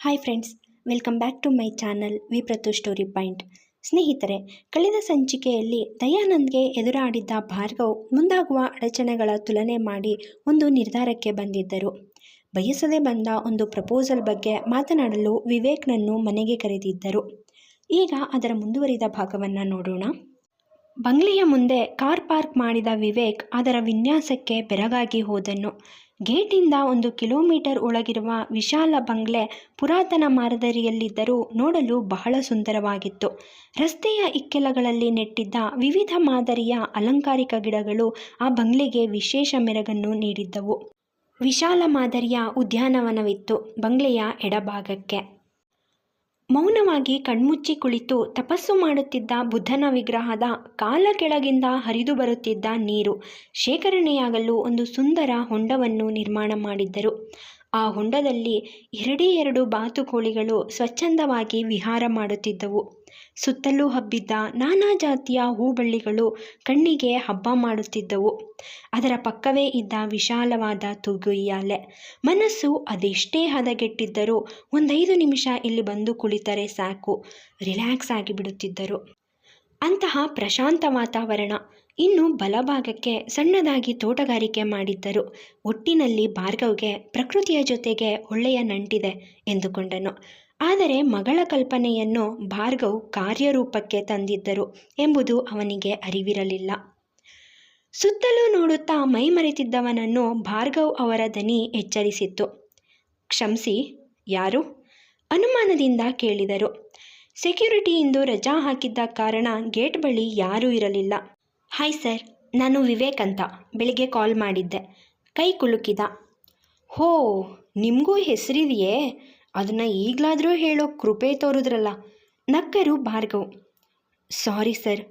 Hi friends welcome back to my channel V Prathu story point ಸ್ನೇಹಿತರೆ, ಕಳೆದ ಸಂಚಿಕೆಯಲ್ಲಿ ದಯಾನಂದ್ಗೆ ಎದುರಾಡಿದ್ದ ಭಾರ್ಗವ್ ಮುಂದಾಗುವ ಅಡಚಣೆಗಳ ತುಲನೆ ಮಾಡಿ ಒಂದು ನಿರ್ಧಾರಕ್ಕೆ ಬಂದಿದ್ದರು. ಬಯಸದೆ ಬಂದ ಒಂದು ಪ್ರಪೋಸಲ್ ಬಗ್ಗೆ ಮಾತನಾಡಲು ವಿವೇಕ್ನನ್ನು ಮನೆಗೆ ಕರೆದಿದ್ದರು. ಈಗ ಅದರ ಮುಂದುವರಿದ ಭಾಗವನ್ನು ನೋಡೋಣ. ಬಂಗ್ಲೆಯ ಮುಂದೆ ಕಾರ್ ಪಾರ್ಕ್ ಮಾಡಿದ ವಿವೇಕ್ ಅದರ ವಿನ್ಯಾಸಕ್ಕೆ ಬೆರಗಾಗಿ ಹೋದನು. ಗೇಟಿಂದ ಒಂದು ಕಿಲೋಮೀಟರ್ ಒಳಗಿರುವ ವಿಶಾಲ ಬಂಗ್ಲೆ ಪುರಾತನ ಮಾದರಿಯಲ್ಲಿದ್ದರೂ ನೋಡಲು ಬಹಳ ಸುಂದರವಾಗಿತ್ತು. ರಸ್ತೆಯ ಇಕ್ಕೆಲಗಳಲ್ಲಿ ನೆಟ್ಟಿದ್ದ ವಿವಿಧ ಮಾದರಿಯ ಅಲಂಕಾರಿಕ ಗಿಡಗಳು ಆ ಬಂಗ್ಲೆಗೆ ವಿಶೇಷ ಮೆರಗನ್ನು ನೀಡಿದ್ದವು. ವಿಶಾಲ ಮಾದರಿಯ ಉದ್ಯಾನವನವಿತ್ತು ಬಂಗ್ಲೆಯ ಎಡಭಾಗಕ್ಕೆ. ಮೌನವಾಗಿ ಕಣ್ಮುಚ್ಚಿ ಕುಳಿತು ತಪಸ್ಸು ಮಾಡುತ್ತಿದ್ದ ಬುದ್ಧನ ವಿಗ್ರಹದ ಕಾಲ ಕೆಳಗಿಂದ ಹರಿದು ಬರುತ್ತಿದ್ದ ನೀರು ಶೇಖರಣೆಯಾಗಲು ಒಂದು ಸುಂದರ ಹೊಂಡವನ್ನು ನಿರ್ಮಾಣ ಮಾಡಿದ್ದರು. ಆ ಹೊಂಡದಲ್ಲಿ ಎರಡೇ ಎರಡು ಬಾತುಕೋಳಿಗಳು ಸ್ವಚ್ಛಂದವಾಗಿ ವಿಹಾರ ಮಾಡುತ್ತಿದ್ದವು. ಸುತ್ತಲೂ ಹಬ್ಬಿದ್ದ ನಾನಾ ಜಾತಿಯ ಹೂಬಳ್ಳಿಗಳು ಕಣ್ಣಿಗೆ ಹಬ್ಬ ಮಾಡುತ್ತಿದ್ದವು. ಅದರ ಪಕ್ಕವೇ ಇದ್ದ ವಿಶಾಲವಾದ ತೂಗುಯ್ಯಾಲೆ ಮನಸ್ಸು ಅದೆಷ್ಟೇ ಹದಗೆಟ್ಟಿದ್ದರೂ ಒಂದೈದು ನಿಮಿಷ ಇಲ್ಲಿ ಬಂದು ಕುಳಿತರೆ ಸಾಕು. ರಿಲ್ಯಾಕ್ಸ್ ಆಗಿಬಿಡುತ್ತಿದ್ದರು. ಅಂತಹ ಪ್ರಶಾಂತ ವಾತಾವರಣ ಇನ್ನು ಬಲಭಾಗಕ್ಕೆ ಸಣ್ಣದಾಗಿ ತೋಟಗಾರಿಕೆ ಮಾಡಿದ್ದರು. ಒಟ್ಟಿನಲ್ಲಿ ಭಾರ್ಗವ್ಗೆ ಪ್ರಕೃತಿಯ ಜೊತೆಗೆ ಒಳ್ಳೆಯ ನಂಟಿದೆ ಎಂದುಕೊಂಡನು. ಆದರೆ ಮಗಳ ಕಲ್ಪನೆಯನ್ನು ಭಾರ್ಗವ್ ಕಾರ್ಯರೂಪಕ್ಕೆ ತಂದಿದ್ದರು ಎಂಬುದು ಅವನಿಗೆ ಅರಿವಿರಲಿಲ್ಲ. ಸುತ್ತಲೂ ನೋಡುತ್ತಾ ಮೈಮರೆತಿದ್ದವನನ್ನು ಭಾರ್ಗವ್ ಅವರ ದನಿ ಎಚ್ಚರಿಸಿತ್ತು. ಕ್ಷಮಿಸಿ, ಯಾರು? ಅನುಮಾನದಿಂದ ಕೇಳಿದರು. ಸೆಕ್ಯೂರಿಟಿ ಇಂದು ರಜಾ ಹಾಕಿದ್ದ ಕಾರಣ ಗೇಟ್ ಬಳಿ ಯಾರೂ ಇರಲಿಲ್ಲ. ಹಾಯ್ ಸರ್, ನಾನು ವಿವೇಕ್ ಅಂತ. ಬೆಳಿಗ್ಗೆ ಕಾಲ್ ಮಾಡಿದ್ದೆ. ಕೈ ಕುಲುಕಿದ. ಹೋ, ನಿಮಗೂ ಹೆಸರಿದೆಯೇ? ಅದನ್ನು ಈಗಲಾದರೂ ಹೇಳೋ ಕೃಪೆ ತೋರಿದ್ರಲ್ಲ. ನಕ್ಕರು ಭಾರ್ಗವ್. ಸಾರಿ ಸರ್,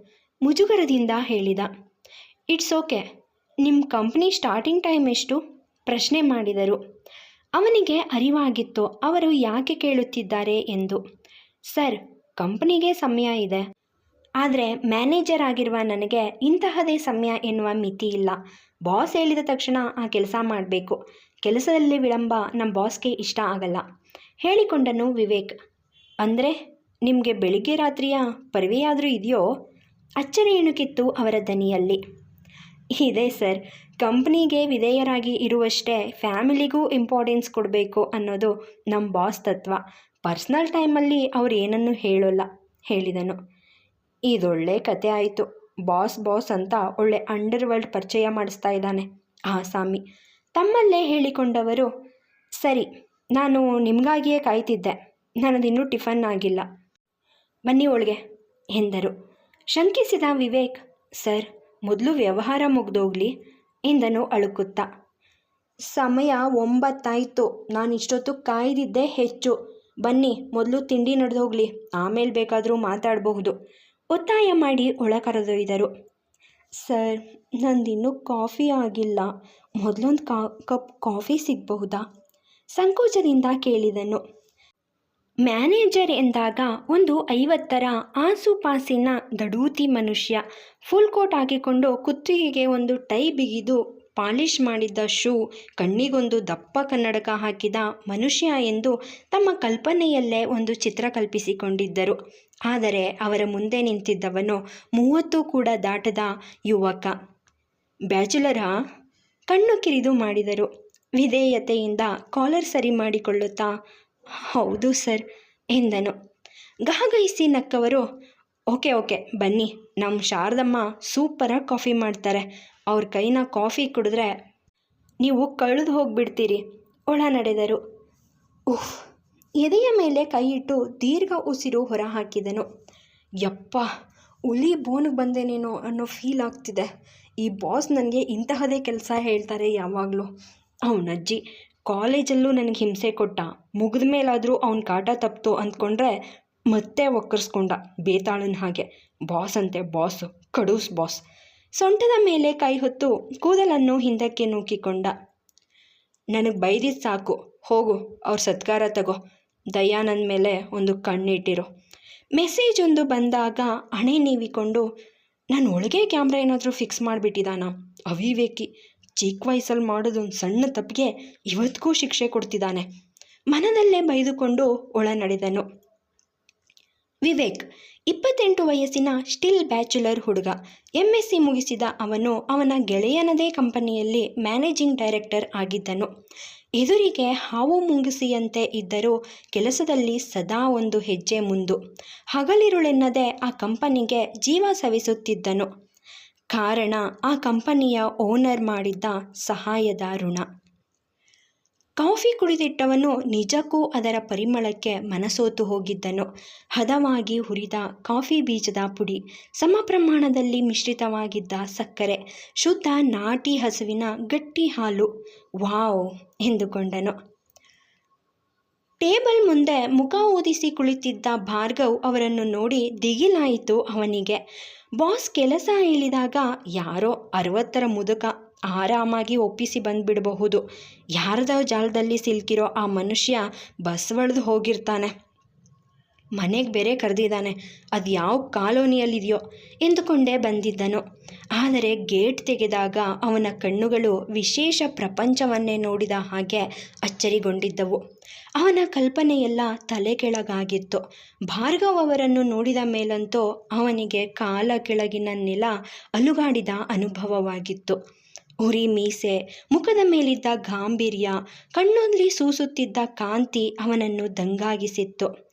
ಮುಜುಗರದಿಂದ ಹೇಳಿದ. It's okay. ನಿಮ್ಮ ಕಂಪ್ನಿ ಸ್ಟಾರ್ಟಿಂಗ್ ಟೈಮ್ ಎಷ್ಟು? ಪ್ರಶ್ನೆ ಮಾಡಿದರು. ಅವನಿಗೆ ಅರಿವಾಗಿತ್ತು ಅವರು ಯಾಕೆ ಕೇಳುತ್ತಿದ್ದಾರೆ ಎಂದು. ಸರ್, ಕಂಪನಿಗೆ ಸಮಯ ಇದೆ. ಆದರೆ ಮ್ಯಾನೇಜರ್ ಆಗಿರುವ ನನಗೆ ಇಂತಹದೇ ಸಮಯ ಎನ್ನುವ ಮಿತಿ ಇಲ್ಲ. ಬಾಸ್ ಹೇಳಿದ ತಕ್ಷಣ ಆ ಕೆಲಸ ಮಾಡಬೇಕು. ಕೆಲಸದಲ್ಲಿ ವಿಳಂಬ ನಮ್ಮ ಬಾಸ್ಗೆ ಇಷ್ಟ ಆಗಲ್ಲ. ಹೇಳಿಕೊಂಡನು ವಿವೇಕ್. ಅಂದರೆ ನಿಮಗೆ ಬೆಳಿಗ್ಗೆ ರಾತ್ರಿಯ ಪರವೆಯಾದರೂ ಇದೆಯೋ? ಅಚ್ಚರಿ ಇಣುಕಿತ್ತು ಅವರ ದನಿಯಲ್ಲಿ. ಇದೆ ಸರ್. ಕಂಪ್ನಿಗೆ ವಿಧೇಯರಾಗಿ ಇರುವಷ್ಟೇ ಫ್ಯಾಮಿಲಿಗೂ ಇಂಪಾರ್ಟೆನ್ಸ್ ಕೊಡಬೇಕು ಅನ್ನೋದು ನಮ್ಮ ಬಾಸ್ ತತ್ವ. ಪರ್ಸ್ನಲ್ ಟೈಮಲ್ಲಿ ಅವ್ರು ಏನನ್ನೂ ಹೇಳೋಲ್ಲ, ಹೇಳಿದನು. ಇದೊಳ್ಳೆ ಕತೆ ಆಯಿತು. ಬಾಸ್ ಬಾಸ್ ಅಂತ ಒಳ್ಳೆ ಅಂಡರ್ ವರ್ಲ್ಡ್ ಪರಿಚಯ ಮಾಡಿಸ್ತಾ ಇದ್ದಾನೆ, ಆ ಸ್ವಾಮಿ ತಮ್ಮಲ್ಲೇ ಹೇಳಿಕೊಂಡವರು, ಸರಿ ನಾನು ನಿಮಗಾಗಿಯೇ ಕಾಯ್ತಿದ್ದೆ. ನನ್ನದಿನ್ನೂ ಟಿಫನ್ ಆಗಿಲ್ಲ. ಬನ್ನಿ ಒಳಗೆ, ಎಂದರು. ಶಂಕಿಸಿದ ವಿವೇಕ್, ಸರ್, ಮೊದಲು ವ್ಯವಹಾರ ಮುಗ್ದೋಗ್ಲಿ, ಎಂದನು ಅಳುಕುತ್ತಾ. ಸಮಯ ಒಂಬತ್ತಾಯಿತು. ನಾನು ಇಷ್ಟೊತ್ತು ಕಾಯ್ದಿದ್ದೇ ಹೆಚ್ಚು. ಬನ್ನಿ, ಮೊದಲು ತಿಂಡಿ ನಡೆದೋಗ್ಲಿ, ಆಮೇಲೆ ಬೇಕಾದರೂ ಮಾತಾಡಬಹುದು. ಒತ್ತಾಯ ಮಾಡಿ ಒಳ ಕರೆದೊಯ್ದರು. ಸರ್, ನಂದಿನ್ನೂ ಕಾಫಿ ಆಗಿಲ್ಲ. ಮೊದಲೊಂದು ಕಾ ಕಪ್ ಕಾಫಿ ಸಿಗಬಹುದಾ? ಸಂಕೋಚದಿಂದ ಕೇಳಿದನು. ಮ್ಯಾನೇಜರ್ ಎಂದಾಗ ಒಂದು ಐವತ್ತರ ಆಸುಪಾಸಿನ ದಡೂತಿ ಮನುಷ್ಯ ಫುಲ್ ಕೋಟ್ ಹಾಕಿಕೊಂಡು ಕುತ್ತಿಗೆಗೆ ಒಂದು ಟೈ ಬಿಗಿದು ಪಾಲಿಷ್ ಮಾಡಿದ್ದ ಶೂ, ಕಣ್ಣಿಗೊಂದು ದಪ್ಪ ಕನ್ನಡಕ ಹಾಕಿದ ಮನುಷ್ಯ ಎಂದು ತಮ್ಮ ಕಲ್ಪನೆಯಲ್ಲೇ ಒಂದು ಚಿತ್ರ ಕಲ್ಪಿಸಿಕೊಂಡಿದ್ದರು. ಆದರೆ ಅವರ ಮುಂದೆ ನಿಂತಿದ್ದವನು ಮೂವತ್ತು ಕೂಡ ದಾಟದ ಯುವಕ. ಬ್ಯಾಚುಲರಾ? ಕಣ್ಣು ಕಿರಿದು ಮಾಡಿದರು. ವಿಧೇಯತೆಯಿಂದ ಕಾಲರ್ ಸರಿ ಮಾಡಿಕೊಳ್ಳುತ್ತಾ? ಹೌದು ಸರ್, ಎಂದನು. ಗಹಗಹಿಸಿ ನಕ್ಕವರು, ಓಕೆ ಓಕೆ, ಬನ್ನಿ ನಮ್ಮ ಶಾರದಮ್ಮ ಸೂಪರಾಗಿ ಕಾಫಿ ಮಾಡ್ತಾರೆ. ಅವ್ರ ಕೈನ ಕಾಫಿ ಕುಡಿದ್ರೆ ನೀವು ಕಳೆದು ಹೋಗಿಬಿಡ್ತೀರಿ, ಒಳ ನಡೆದರು. ಉಹ್ ಎದೆಯ ಮೇಲೆ ಕೈ ಇಟ್ಟು ದೀರ್ಘ ಉಸಿರು ಹೊರ ಹಾಕಿದನು ಯಪ್ಪ, ಹುಲಿ ಬೋನಿಗೆ ಬಂದೇನೇನೋ ಅನ್ನೋ ಫೀಲ್ ಆಗ್ತಿದೆ. ಈ ಬಾಸ್ ನನಗೆ ಇಂತಹದೇ ಕೆಲಸ ಹೇಳ್ತಾರೆ ಯಾವಾಗಲೂ. ಅವನಜ್ಜಿ ಕಾಲೇಜಲ್ಲೂ ನನಗೆ ಹಿಂಸೆ ಕೊಟ್ಟ. ಮುಗಿದ ಮೇಲಾದರೂ ಅವನ ಕಾಟ ತಪ್ಪಿತು ಅಂದ್ಕೊಂಡ್ರೆ ಮತ್ತೆ ಒಕ್ಕರ್ಸ್ಕೊಂಡ. ಬೇತಾಳನ ಹಾಗೆ. ಬಾಸ್ ಅಂತೆ ಬಾಸು. ಕಡೂಸ್ ಬಾಸ್. ಸೊಂಟದ ಮೇಲೆ ಕೈ ಹೊತ್ತು ಕೂದಲನ್ನು ಹಿಂದಕ್ಕೆ ನೂಕಿಕೊಂಡ. ನನಗೆ ಬೈದಿದ್ದು ಸಾಕು. ಹೋಗು, ಅವ್ರ ಸತ್ಕಾರ ತಗೋ. ದಯಾನಂದ ಮೇಲೆ ಒಂದು ಕಣ್ಣಿಟ್ಟಿರು. ಮೆಸೇಜ್ ಒಂದು ಬಂದಾಗ ಹಣೆ ನೀವಿಕೊಂಡು, ನಾನು ಒಳಗೆ ಕ್ಯಾಮ್ರಾ ಏನಾದರೂ ಫಿಕ್ಸ್ ಮಾಡಿಬಿಟ್ಟಿದ್ದಾನ ಅವಿವೇಕಿ. ಚಿಕ್ಕ ವಯಸ್ಸಲ್ಲಿ ಮಾಡೋದೊಂದು ಸಣ್ಣ ತಪ್ಪಿಗೆ ಇವತ್ತಿಗೂ ಶಿಕ್ಷೆ ಕೊಡ್ತಿದ್ದಾನೆ. ಮನದಲ್ಲೇ ಬೈದುಕೊಂಡು ಒಳ ನಡೆದನು. ವಿವೇಕ್, ಇಪ್ಪತ್ತೆಂಟು ವಯಸ್ಸಿನ ಸ್ಟಿಲ್ ಬ್ಯಾಚುಲರ್ ಹುಡುಗ. ಎಂ ಎಸ್ ಸಿ ಮುಗಿಸಿದ ಅವನು ಅವನ ಗೆಳೆಯನದೇ ಕಂಪನಿಯಲ್ಲಿ ಮ್ಯಾನೇಜಿಂಗ್ ಡೈರೆಕ್ಟರ್ ಆಗಿದ್ದನು. ಎದುರಿಗೆ ಹಾವು ಮುಂಗಿಸಿಯಂತೆ ಇದ್ದರೂ ಕೆಲಸದಲ್ಲಿ ಸದಾ ಒಂದು ಹೆಜ್ಜೆ ಮುಂದು. ಹಗಲಿರುಳೆನ್ನದೆ ಆ ಕಂಪನಿಗೆ ಜೀವ ಸವಿಸುತ್ತಿದ್ದನು. ಕಾರಣ ಆ ಕಂಪನಿಯ ಓನರ್ ಮಾಡಿದ್ದ ಸಹಾಯದ ಋಣ. ಕಾಫಿ ಕುಡಿದಿಟ್ಟವನು ನಿಜಕ್ಕೂ ಅದರ ಪರಿಮಳಕ್ಕೆ ಮನಸೋತು ಹೋಗಿದ್ದನು. ಹದವಾಗಿ ಹುರಿದ ಕಾಫಿ ಬೀಜದ ಪುಡಿ ಸಮ ಪ್ರಮಾಣದಲ್ಲಿ ಮಿಶ್ರಿತವಾಗಿದ್ದ ಸಕ್ಕರೆ, ಶುದ್ಧ ನಾಟಿ ಹಸುವಿನ ಗಟ್ಟಿ ಹಾಲು, ವಾವ್ ಎಂದುಕೊಂಡನು. ಟೇಬಲ್ ಮುಂದೆ ಮುಖ ಓದಿಸಿ ಕುಳಿತಿದ್ದ ಭಾರ್ಗವ್ ಅವರನ್ನು ನೋಡಿ ದಿಗಿಲಾಯಿತು ಅವನಿಗೆ. ಬಾಸ್ ಕೆಲಸ ಹೇಳಿದಾಗ ಯಾರೋ ಅರವತ್ತರ ಮುದುಕ ಆರಾಮಾಗಿ ಒಪ್ಪಿಸಿ ಬಂದ್ಬಿಡಬಹುದು. ಯಾರದ ಜಾಲದಲ್ಲಿ ಸಿಲ್ಕಿರೋ ಆ ಮನುಷ್ಯ ಬಸ್ವಳ್ದು ಹೋಗಿರ್ತಾನೆ. ಮನೆಗೆ ಬೇರೆ ಕರೆದಿದ್ದಾನೆ. ಅದು ಯಾವ ಕಾಲೋನಿಯಲ್ಲಿದೆಯೋ ಎಂದುಕೊಂಡೇ ಬಂದಿದ್ದನು. ಆದರೆ ಗೇಟ್ ತೆಗೆದಾಗ ಅವನ ಕಣ್ಣುಗಳು ವಿಶೇಷ ಪ್ರಪಂಚವನ್ನೇ ನೋಡಿದ ಹಾಗೆ ಅಚ್ಚರಿಗೊಂಡಿದ್ದವು. ಅವನ ಕಲ್ಪನೆಯೆಲ್ಲ ತಲೆ ಕೆಳಗಾಗಿತ್ತು ಭಾರ್ಗವ್ ಅವರನ್ನು ನೋಡಿದ ಮೇಲಂತೂ ಅವನಿಗೆ ಕಾಲ ಕೆಳಗಿನ ನೆಲ ಅಲುಗಾಡಿದ ಅನುಭವವಾಗಿತ್ತು. ಉರಿ ಮೀಸೆ, ಮುಖದ ಮೇಲಿದ್ದ ಗಾಂಭೀರ್ಯ ಕಣ್ಣಲ್ಲಿ ಸೂಸುತ್ತಿದ್ದ ಕಾಂತಿ ಅವನನ್ನು ದಂಗಾಗಿಸಿತ್ತು.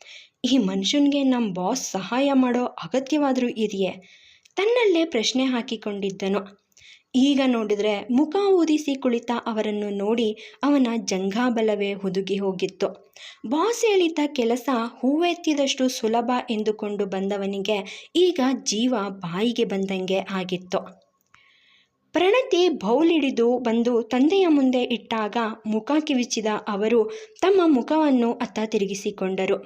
ಈ ಮನುಷ್ಯನಿಗೆ ನಮ್ಮ ಬಾಸ್ ಸಹಾಯ ಮಾಡೋ ಅಗತ್ಯವಾದರೂ ಇದೆಯೇ? ತನ್ನಲ್ಲೇ ಪ್ರಶ್ನೆ ಹಾಕಿಕೊಂಡಿದ್ದನು. ಈಗ ನೋಡಿದರೆ ಮುಖ ಊದಿಸಿ ಕುಳಿತ ಅವರನ್ನು ನೋಡಿ ಅವನ ಜಂಘಾಬಲವೇ ಹುದುಗಿ ಹೋಗಿತ್ತು. ಬಾಸ್ ಹೇಳಿದ್ದ ಕೆಲಸ ಹೂವೆತ್ತಿದಷ್ಟು ಸುಲಭ ಎಂದುಕೊಂಡು ಬಂದವನಿಗೆ ಈಗ ಜೀವ ಬಾಯಿಗೆ ಬಂದಂಗೆ ಆಗಿತ್ತು. ಪ್ರಣತಿ ಬೌಲಿಡಿದು ಬಂದು ತಂದೆಯ ಮುಂದೆ ಇಟ್ಟಾಗ ಮುಖ ಕಿವಿಚಿದ ಅವರು ತಮ್ಮ ಮುಖವನ್ನು ಅತ್ತ ತಿರುಗಿಸಿಕೊಂಡರು.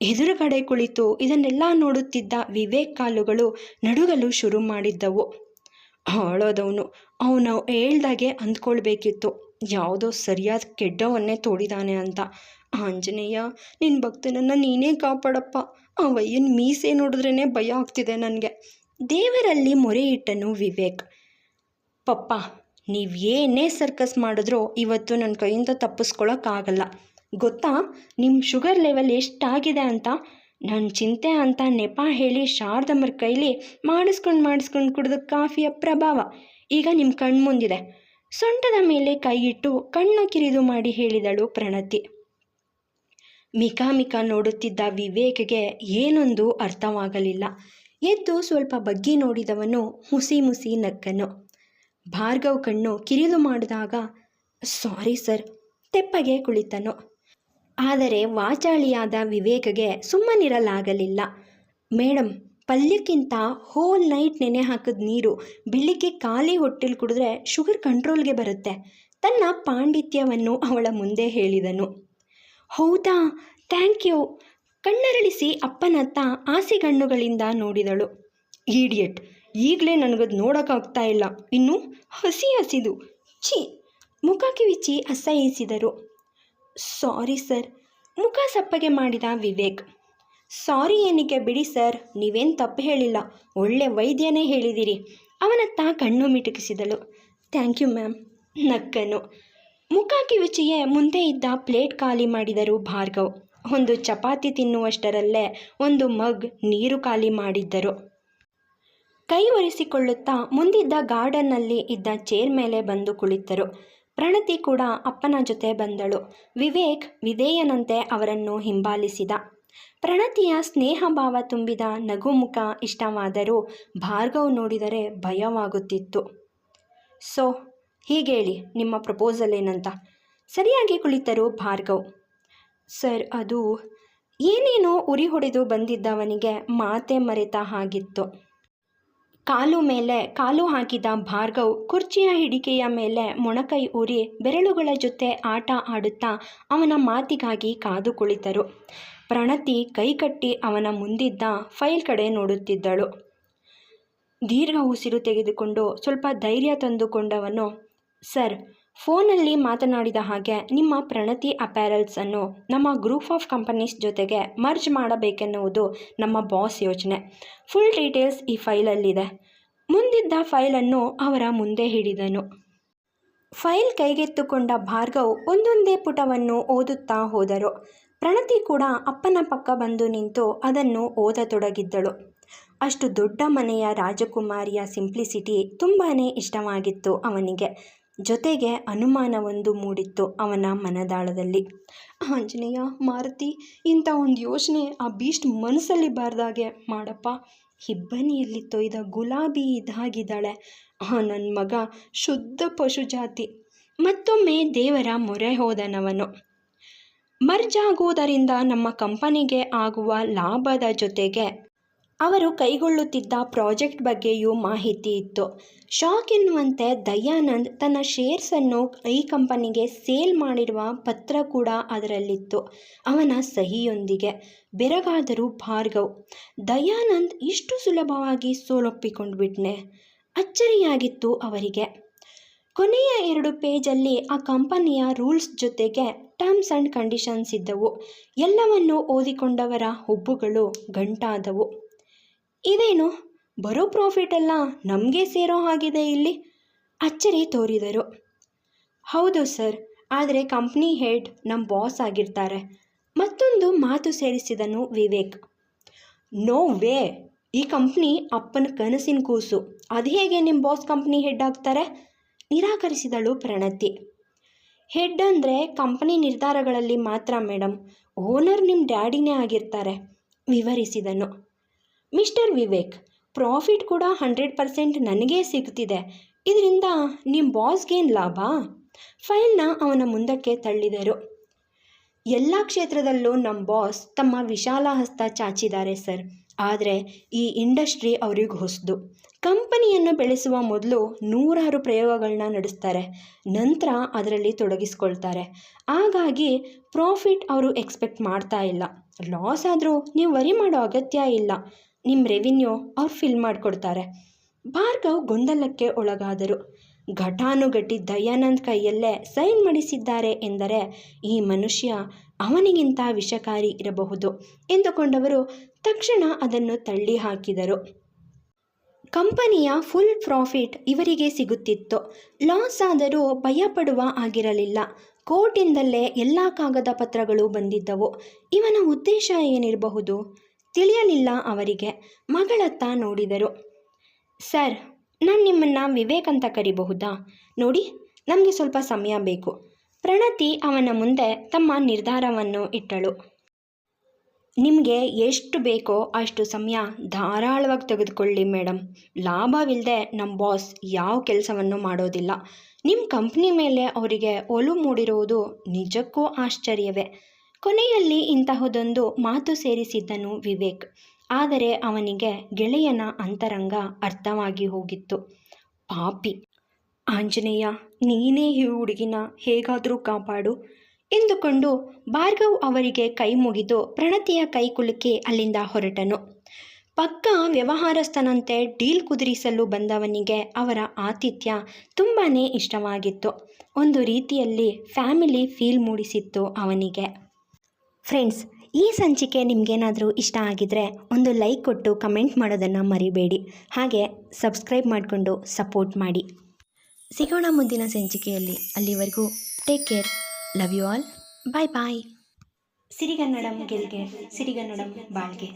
ಎದುರುಗಡೆ ಕುಳಿತು ಇದನ್ನೆಲ್ಲ ನೋಡುತ್ತಿದ್ದ ವಿವೇಕ್ ಕಾಲುಗಳು ನಡುಗಲು ಶುರು ಮಾಡಿದ್ದವು. ಹಾಳೋದವನು ಅವನು ಹೇಳ್ದಾಗೆ ಅಂದ್ಕೊಳ್ಬೇಕಿತ್ತು. ಯಾವುದೋ ಸರಿಯಾದ ಕೆಡ್ಡವನ್ನೇ ತೋಡಿದಾನೆ ಅಂತ. ಆಂಜನೇಯ ನಿನ್ನ ಭಕ್ತನನ್ನು ನೀನೇ ಕಾಪಾಡಪ್ಪ. ಆ ವಯ್ಯನ ಮೀಸೆ ನೋಡಿದ್ರೇ ಭಯ ಆಗ್ತಿದೆ ನನಗೆ ದೇವರಲ್ಲಿ ಮೊರೆ ಇಟ್ಟನು ವಿವೇಕ್. ಪಪ್ಪ, ನೀವು ಏನೇ ಸರ್ಕಸ್ ಮಾಡಿದ್ರೂ ಇವತ್ತು ನನ್ನ ಕೈಯಿಂದ ತಪ್ಪಿಸ್ಕೊಳಕ್ಕಾಗಲ್ಲ. ಗೊತ್ತಾ? ನಿಮ್ಮ ಶುಗರ್ ಲೆವೆಲ್ ಎಷ್ಟಾಗಿದೆ ಅಂತ? ನನ್ನ ಚಿಂತೆ ಅಂತ ನೆಪ ಹೇಳಿ ಶಾರದಮ್ಮರ ಕೈಲಿ ಮಾಡಿಸ್ಕೊಂಡು ಮಾಡಿಸ್ಕೊಂಡು ಕುಡಿದ ಕಾಫಿಯ ಪ್ರಭಾವ. ಈಗ ನಿಮ್ಮ ಕಣ್ಮುಂದಿದೆ ಸೊಂಟದ ಮೇಲೆ ಕೈಗಿಟ್ಟು ಕಣ್ಣು ಕಿರಿದು ಮಾಡಿ ಹೇಳಿದಳು ಪ್ರಣತಿ. ಮಿಕಾಮಿಕ ಮಿಕ ನೋಡುತ್ತಿದ್ದ ವಿವೇಕ್ಗೆ ಏನೊಂದು ಅರ್ಥವಾಗಲಿಲ್ಲ. ಎದ್ದು ಸ್ವಲ್ಪ ಬಗ್ಗಿ ನೋಡಿದವನು ಮುಸಿ ಮುಸಿ ನಕ್ಕನು. ಭಾರ್ಗವ್ ಕಣ್ಣು ಕಿರಿದು ಮಾಡಿದಾಗ, ಸಾರಿ ಸರ್, ತೆಪ್ಪಗೆ ಕುಳಿತನು. ಆದರೆ ವಾಚಾಳಿಯಾದ ವಿವೇಕ್ಗೆ ಸುಮ್ಮನಿರಲಾಗಲಿಲ್ಲ. ಮೇಡಮ್ ಪಲ್ಯಕ್ಕಿಂತ ಹೋಲ್ ನೈಟ್ ನೆನೆ ಹಾಕಿದ ನೀರು ಬೆಳಿಗ್ಗೆ ಖಾಲಿ ಹೊಟ್ಟೆಲಿ ಕುಡಿದ್ರೆ ಶುಗರ್ ಕಂಟ್ರೋಲ್ಗೆ ಬರುತ್ತೆ ತನ್ನ ಪಾಂಡಿತ್ಯವನ್ನು ಅವಳ ಮುಂದೆ ಹೇಳಿದನು. ಹೌದಾ, ಥ್ಯಾಂಕ್ ಯು ಕಣ್ಣರಳಿಸಿ ಅಪ್ಪನತ್ತ ಆಸೆಗಣ್ಣುಗಳಿಂದ ನೋಡಿದಳು. ಈಡಿಯಟ್ ಈಗಲೇ ನನಗದು ನೋಡೋಕ್ಕಾಗ್ತಾ ಇಲ್ಲ. ಇನ್ನು ಹಸಿ ಹಸಿದು, ಛೀ ಮುಖ ಕಿವಿಚಿ ಅಸಹಿಸಿದರು. Sorry sir. ಮುಖ ಸಪ್ಪಗೆ ಮಾಡಿದ ವಿವೇಕ್. ಸಾರಿ ಏನಕ್ಕೆ ಬಿಡಿ ಸರ್, ನೀವೇನು ತಪ್ಪು ಹೇಳಿಲ್ಲ. ಒಳ್ಳೆ ವೈದ್ಯನೇ ಹೇಳಿದಿರಿ. ಅವನತ್ತ ಕಣ್ಣು ಮಿಟುಕಿಸಿದಳು. Thank you ma'am. ನಕ್ಕನು. ಮುಖ ಕಿವಿಚಿಗೆ ಮುಂದೆ ಇದ್ದ ಪ್ಲೇಟ್ ಖಾಲಿ ಮಾಡಿದರು ಭಾರ್ಗವ್. ಒಂದು ಚಪಾತಿ ತಿನ್ನುವಷ್ಟರಲ್ಲೇ ಒಂದು ಮಗ್ ನೀರು ಖಾಲಿ ಮಾಡಿದ್ದರು. ಕೈ ಒರೆಸಿಕೊಳ್ಳುತ್ತಾ ಮುಂದಿದ್ದ ಗಾರ್ಡನ್ನಲ್ಲಿ ಇದ್ದ ಚೇರ್ ಮೇಲೆ ಬಂದು ಕುಳಿತರು. ಪ್ರಣತಿ ಕೂಡ ಅಪ್ಪನ ಜೊತೆ ಬಂದಳು. ವಿವೇಕ್ ವಿಧೇಯನಂತೆ ಅವರನ್ನು ಹಿಂಬಾಲಿಸಿದ. ಪ್ರಣತಿಯ ಸ್ನೇಹ ಭಾವ ತುಂಬಿದ ನಗುಮುಖ ಇಷ್ಟವಾದರೂ ಭಾರ್ಗವ್ ನೋಡಿದರೆ ಭಯವಾಗುತ್ತಿತ್ತು. ಸೊ, ಹೀಗೇಳಿ, ನಿಮ್ಮ ಪ್ರಪೋಸಲ್ ಏನಂತ? ಸರಿಯಾಗಿ ಕುಳಿತರು ಭಾರ್ಗವ್. ಸರ್, ಅದು ಏನೇನೋ ಉರಿ ಹೊಡೆದು ಬಂದಿದ್ದವನಿಗೆ ಮಾತೆ ಮರೆತ ಹಾಗಿತ್ತು. ಕಾಲು ಮೇಲೆ ಕಾಲು ಹಾಕಿದ ಭಾರ್ಗವ್ ಕುರ್ಚಿಯ ಹಿಡಿಕೆಯ ಮೇಲೆ ಮೊಣಕೈ ಊರಿ ಬೆರಳುಗಳ ಜೊತೆ ಆಟ ಆಡುತ್ತಾ ಅವನ ಮಾತಿಗಾಗಿ ಕಾದು ಕುಳಿತರು. ಪ್ರಣತಿ ಕೈಕಟ್ಟಿ ಅವನ ಮುಂದಿದ್ದ ಫೈಲ್ ಕಡೆ ನೋಡುತ್ತಿದ್ದಳು. ದೀರ್ಘ ಉಸಿರು ತೆಗೆದುಕೊಂಡು ಸ್ವಲ್ಪ ಧೈರ್ಯ ತಂದುಕೊಂಡವನು, ಸರ್ ಫೋನಲ್ಲಿ ಮಾತನಾಡಿದ ಹಾಗೆ ನಿಮ್ಮ ಪ್ರಣತಿ ಅಪ್ಯಾರಲ್ಸನ್ನು ನಮ್ಮ ಗ್ರೂಪ್ ಆಫ್ ಕಂಪನೀಸ್ ಜೊತೆಗೆ ಮರ್ಜ್ ಮಾಡಬೇಕೆನ್ನುವುದು ನಮ್ಮ ಬಾಸ್ ಯೋಚನೆ. ಫುಲ್ ಡೀಟೇಲ್ಸ್ ಈ ಫೈಲಲ್ಲಿದೆ. ಮುಂದಿದ್ದ ಫೈಲನ್ನು ಅವರ ಮುಂದೆ ಹಿಡಿದನು. ಫೈಲ್ ಕೈಗೆತ್ತುಕೊಂಡ ಭಾರ್ಗವ್ ಒಂದೊಂದೇ ಪುಟವನ್ನು ಓದುತ್ತಾ ಹೋದರು. ಪ್ರಣತಿ ಕೂಡ ಅಪ್ಪನ ಪಕ್ಕ ಬಂದು ನಿಂತು ಅದನ್ನು ಓದತೊಡಗಿದ್ದಳು. ಅಷ್ಟು ದೊಡ್ಡ ಮನೆಯ ರಾಜಕುಮಾರಿಯ ಸಿಂಪ್ಲಿಸಿಟಿ ತುಂಬಾ ಇಷ್ಟವಾಗಿತ್ತು ಅವನಿಗೆ. ಜೊತೆಗೆ ಅನುಮಾನವೊಂದು ಮೂಡಿತ್ತು ಅವನ ಮನದಾಳದಲ್ಲಿ. ಆಂಜನೇಯ, ಮಾರುತಿ, ಇಂಥ ಒಂದು ಯೋಚನೆ ಆ ಬೀಸ್ಟ್ ಮನಸ್ಸಲ್ಲಿ ಬಾರ್ದಾಗೆ, ಮಾಡಪ್ಪ ಇಬ್ಬನಿಯಲ್ಲಿ ತೊಯ್ದ ಗುಲಾಬಿ ಇದಾಗಿದ್ದಾಳೆ. ಆ ನನ್ನ ಮಗ ಶುದ್ಧ ಪಶು ಜಾತಿ. ಮತ್ತೊಮ್ಮೆ ದೇವರ ಮೊರೆ ಹೋದನವನು. ಮರ್ಜ್ ಆಗುವುದರಿಂದ ನಮ್ಮ ಕಂಪನಿಗೆ ಆಗುವ ಲಾಭದ ಜೊತೆಗೆ ಅವರು ಕೈಗೊಳ್ಳುತ್ತಿದ್ದ ಪ್ರಾಜೆಕ್ಟ್ ಬಗ್ಗೆಯೂ ಮಾಹಿತಿ ಇತ್ತು. ಶಾಕ್ ಎನ್ನುವಂತೆ ದಯಾನಂದ್ ತನ್ನ ಶೇರ್ಸನ್ನು ಈ ಕಂಪನಿಗೆ ಸೇಲ್ ಮಾಡಿರುವ ಪತ್ರ ಕೂಡ ಅದರಲ್ಲಿತ್ತು. ಅವನ ಸಹಿಯೊಂದಿಗೆ ಬೆರಗಾದರೂ ಭಾರ್ಗವ್, ದಯಾನಂದ್ ಇಷ್ಟು ಸುಲಭವಾಗಿ ಸೋಲೊಪ್ಪಿಕೊಂಡ್ಬಿಟ್ನೆ ಅಚ್ಚರಿಯಾಗಿತ್ತು ಅವರಿಗೆ. ಕೊನೆಯ ಎರಡು ಪೇಜಲ್ಲಿ ಆ ಕಂಪನಿಯ ರೂಲ್ಸ್ ಜೊತೆಗೆ ಟರ್ಮ್ಸ್ ಆ್ಯಂಡ್ ಕಂಡೀಷನ್ಸ್ ಇದ್ದವು. ಎಲ್ಲವನ್ನು ಓದಿಕೊಂಡವರ ಹುಬ್ಬುಗಳು ಗಂಟಾದವು. ಇದೇನು? ಬರೋ ಪ್ರಾಫಿಟ್ ಎಲ್ಲ ನಮಗೆ ಸೇರೋ ಹಾಗಿದೆ ಇಲ್ಲಿ? ಅಚ್ಚರಿ ತೋರಿದರು. ಹೌದು ಸರ್, ಆದರೆ ಕಂಪ್ನಿ ಹೆಡ್ ನಮ್ಮ ಬಾಸ್ ಆಗಿರ್ತಾರೆ. ಮತ್ತೊಂದು ಮಾತು ಸೇರಿಸಿದನು ವಿವೇಕ್. ನೋ ವೇ ಈ ಕಂಪ್ನಿ ಅಪ್ಪನ ಕನಸಿನ ಕೂಸು. ಅದು ಹೇಗೆ ನಿಮ್ಮ ಬಾಸ್ ಕಂಪ್ನಿ ಹೆಡ್ ಆಗ್ತಾರೆ? ನಿರಾಕರಿಸಿದಳು ಪ್ರಣತಿ. ಹೆಡ್ ಅಂದರೆ ಕಂಪನಿ ನಿರ್ಧಾರಗಳಲ್ಲಿ ಮಾತ್ರ ಮೇಡಮ್ ಓನರ್ ನಿಮ್ಮ ಡ್ಯಾಡಿನೇ ಆಗಿರ್ತಾರೆ, ವಿವರಿಸಿದನು. ಮಿಸ್ಟರ್ ವಿವೇಕ್, ಪ್ರಾಫಿಟ್ ಕೂಡ ಹಂಡ್ರೆಡ್ ಪರ್ಸೆಂಟ್ ನನಗೇ ಸಿಗ್ತಿದೆ. ಇದರಿಂದ ನಿಮ್ಮ ಬಾಸ್ಗೇನು ಲಾಭ? ಫೈಲ್ನ ಅವನ ಮುಂದಕ್ಕೆ ತಳ್ಳಿದರು. ಎಲ್ಲ ಕ್ಷೇತ್ರದಲ್ಲೂ ನಮ್ಮ ಬಾಸ್ ತಮ್ಮ ವಿಶಾಲ ಹಸ್ತ ಚಾಚಿದ್ದಾರೆ ಸರ್. ಆದರೆ ಈ ಇಂಡಸ್ಟ್ರಿ ಅವ್ರಿಗೆ ಹೊಸದು. ಕಂಪನಿಯನ್ನು ಬೆಳೆಸುವ ಮೊದಲು ನೂರಾರು ಪ್ರಯೋಗಗಳನ್ನ ನಡೆಸ್ತಾರೆ. ನಂತರ ಅದರಲ್ಲಿ ತೊಡಗಿಸ್ಕೊಳ್ತಾರೆ. ಹಾಗಾಗಿ ಪ್ರಾಫಿಟ್ ಅವರು ಎಕ್ಸ್ಪೆಕ್ಟ್ ಮಾಡ್ತಾ ಇಲ್ಲ. ಲಾಸ್ ಆದರೂ ನೀವು ವರಿ ಮಾಡೋ ಅಗತ್ಯ ಇಲ್ಲ. ನಿಮ್ಮ ರೆವಿನ್ಯೂ ಅವ್ರು ಫಿಲ್ ಮಾಡಿಕೊಡ್ತಾರೆ. ಭಾರ್ಗವ್ ಗೊಂದಲಕ್ಕೆ ಒಳಗಾದರು. ಘಟಾನುಘಟಿ ದಯಾನಂದ್ ಕೈಯಲ್ಲೇ ಸೈನ್ ಮಾಡಿಸಿದ್ದಾರೆ ಎಂದರೆ ಈ ಮನುಷ್ಯ ಅವನಿಗಿಂತ ವಿಷಕಾರಿ ಇರಬಹುದು ಎಂದುಕೊಂಡವರು ತಕ್ಷಣ ಅದನ್ನು ತಳ್ಳಿ ಹಾಕಿದರು. ಕಂಪನಿಯ ಫುಲ್ ಪ್ರಾಫಿಟ್ ಇವರಿಗೆ ಸಿಗುತ್ತಿತ್ತು. ಲಾಸ್ ಆದರೂ ಭಯಪಡುವ ಆಗಿರಲಿಲ್ಲ. ಕೋರ್ಟಿಂದಲೇ ಎಲ್ಲ ಕಾಗದ ಪತ್ರಗಳು ಬಂದಿದ್ದವು. ಇವನ ಉದ್ದೇಶ ಏನಿರಬಹುದು? ತಿಳಿಯಲಿಲ್ಲ ಅವರಿಗೆ. ಮಗಳತ್ತ ನೋಡಿದರು. ಸರ್, ನಾನು ನಿಮ್ಮನ್ನು ವಿವೇಕ್ ಅಂತ ಕರಿಬಹುದಾ? ನೋಡಿ, ನಮಗೆ ಸ್ವಲ್ಪ ಸಮಯ ಬೇಕು. ಪ್ರಣತಿ ಅವನ ಮುಂದೆ ತಮ್ಮ ನಿರ್ಧಾರವನ್ನು ಇಟ್ಟಳು. ನಿಮಗೆ ಎಷ್ಟು ಬೇಕೋ ಅಷ್ಟು ಸಮಯ ಧಾರಾಳವಾಗಿ ತೆಗೆದುಕೊಳ್ಳಿ ಮೇಡಮ್ ಲಾಭವಿಲ್ಲದೆ ನಮ್ಮ ಬಾಸ್ ಯಾವ ಕೆಲಸವನ್ನು ಮಾಡೋದಿಲ್ಲ. ನಿಮ್ಮ ಕಂಪ್ನಿ ಮೇಲೆ ಅವರಿಗೆ ಒಲು ಮೂಡಿರುವುದು ನಿಜಕ್ಕೂ ಆಶ್ಚರ್ಯವೇ. ಕೊನೆಯಲ್ಲಿ ಇಂತಹದೊಂದು ಮಾತು ಸೇರಿಸಿದ್ದನು ವಿವೇಕ್. ಆದರೆ ಅವನಿಗೆ ಗೆಳೆಯನ ಅಂತರಂಗ ಅರ್ಥವಾಗಿ ಹೋಗಿತ್ತು. ಪಾಪಿ. ಆಂಜನೇಯ, ನೀನೇ ಈ ಹುಡುಗಿನ ಹೇಗಾದರೂ ಕಾಪಾಡು ಎಂದುಕೊಂಡು ಭಾರ್ಗವ್ ಅವರಿಗೆ ಕೈ ಮುಗಿದು ಪ್ರಣತಿಯ ಕೈ ಕುಲುಕಿ ಅಲ್ಲಿಂದ ಹೊರಟನು. ಪಕ್ಕ ವ್ಯವಹಾರಸ್ಥನಂತೆ ಡೀಲ್ ಕುದುರಿಸಲು ಬಂದವನಿಗೆ ಅವರ ಆತಿಥ್ಯ ತುಂಬಾ ಇಷ್ಟವಾಗಿತ್ತು. ಒಂದು ರೀತಿಯಲ್ಲಿ ಫ್ಯಾಮಿಲಿ ಫೀಲ್ ಮೂಡಿಸಿತ್ತು ಅವನಿಗೆ. ಫ್ರೆಂಡ್ಸ್ ಈ ಸಂಚಿಕೆ ನಿಮಗೇನಾದರೂ ಇಷ್ಟ ಆಗಿದ್ರೆ ಒಂದು ಲೈಕ್ ಕೊಟ್ಟು ಕಮೆಂಟ್ ಮಾಡೋದನ್ನು ಮರಿಬೇಡಿ. ಹಾಗೆ ಸಬ್ಸ್ಕ್ರೈಬ್ ಮಾಡಿಕೊಂಡು ಸಪೋರ್ಟ್ ಮಾಡಿ. ಸಿಗೋಣ ಮುಂದಿನ ಸಂಚಿಕೆಯಲ್ಲಿ. ಅಲ್ಲಿವರೆಗೂ take care love you all bye bye ಸಿರಿಗನ್ನಡಂ ಗೆಲ್ಗೆ ಸಿರಿಗನ್ನಡಂ ಬಾಳ್ಗೆ.